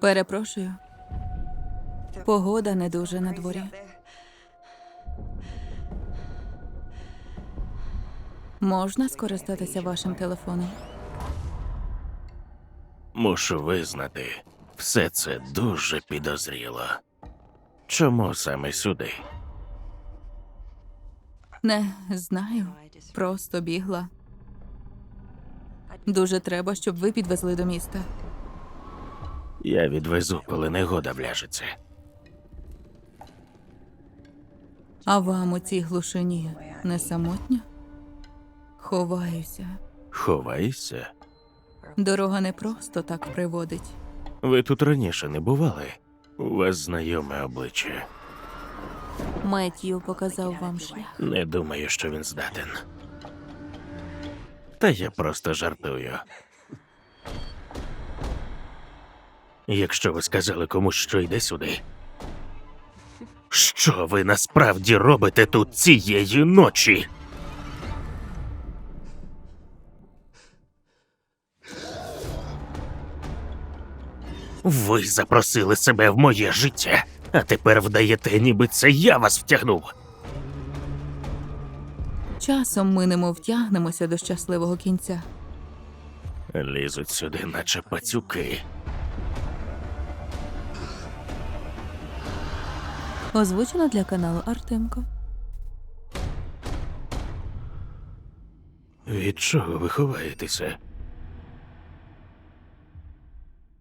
Перепрошую. Погода не дуже на дворі. Можна скористатися вашим телефоном? Мушу визнати, все це дуже підозріло. Чому саме сюди? Не знаю. Просто бігла. Дуже треба, щоб ви підвезли до міста. Я відвезу, коли негода вляжеться. А вам у цій глушині не самотньо? Ховаюся. Ховайся. Дорога не просто так приводить. Ви тут раніше не бували. У вас знайоме обличчя. Меттью показав вам шлях. Не думаю, що він здатен. Та я просто жартую. Якщо ви сказали комусь, що йде сюди. Що ви насправді робите тут цієї ночі? Ви запросили себе в моє життя, а тепер вдаєте, ніби це я вас втягнув. Часом ми немов втягнемося до щасливого кінця. Лізуть сюди, наче пацюки. Озвучено для каналу Артемко. Від чого ви ховаєтеся?